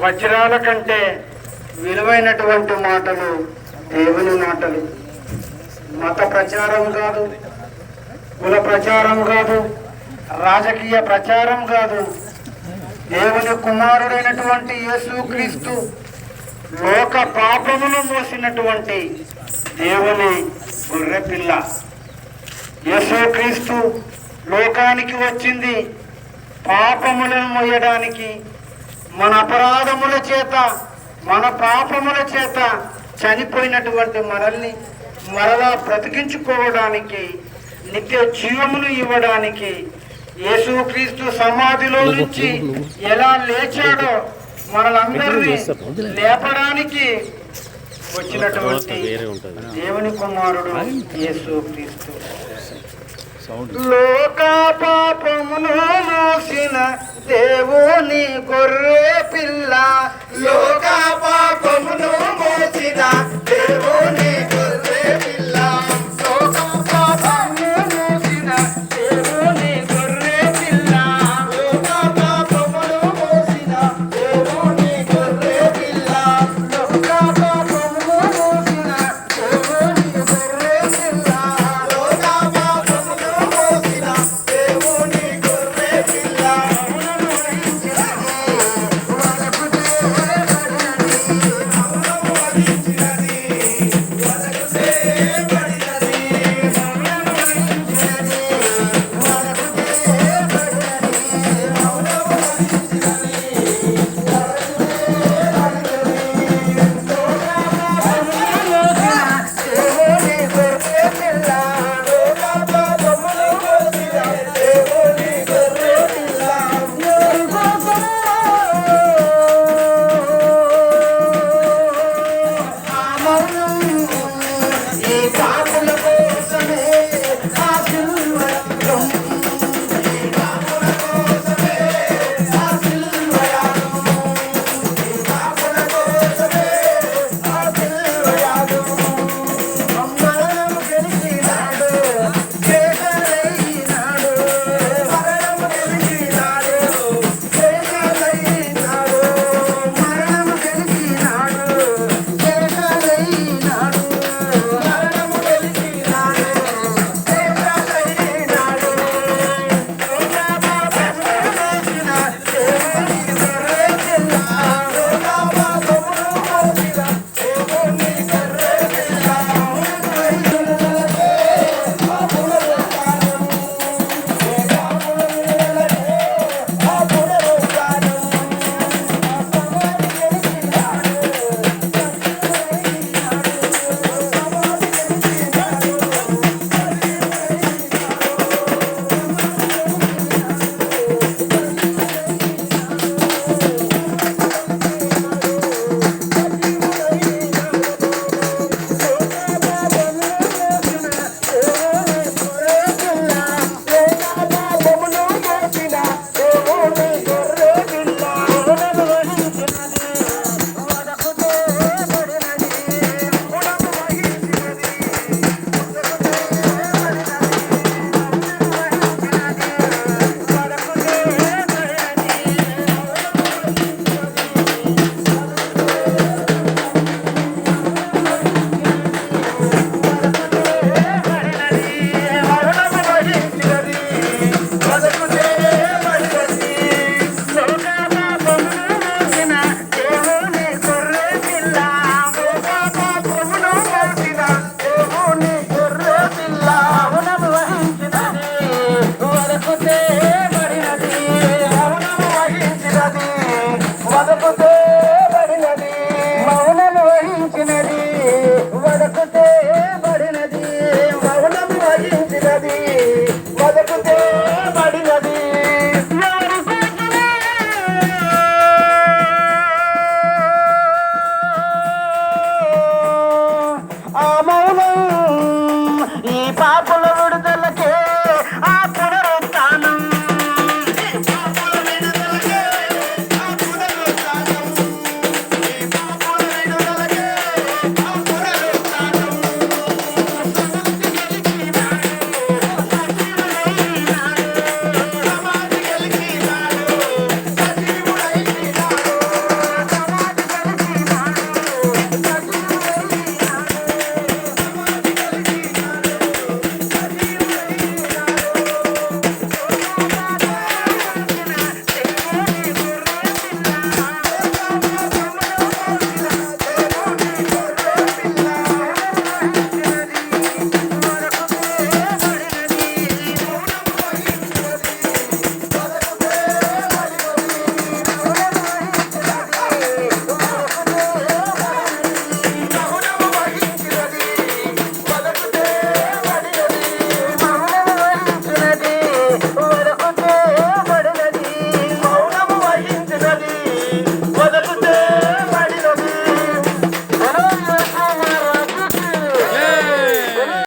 వజ్రాల కంటే విలువైనటువంటి మాటలు దేవుని మాటలు. మత ప్రచారం కాదు కుల ప్రచారం కాదు రాజకీయ ప్రచారం కాదు. దేవుని కుమారుడైనటువంటి యేసుక్రీస్తు లోక పాపమును మోసినటువంటి దేవుని గొర్రెపిల్ల. యేసుక్రీస్తు లోకానికి వచ్చింది పాపములను మోయడానికి మన అపరాధముల చేత మన పాపముల చేత చనిపోయినటువంటి మనల్ని మరలా బ్రతికించుకోవడానికి నిత్య జీవమును ఇవ్వడానికి యేసుక్రీస్తు సమాధిలో నుంచి ఎలా లేచాడో మనలందరినీ లేపడానికి వచ్చినటువంటి దేవుని కుమారుడు యేసుక్రీస్తు లోక మోసిన దేవుని గొర్రె పిల్ల. లోక పాపమును మోసిన. ఆ మౌనం ఈ పాప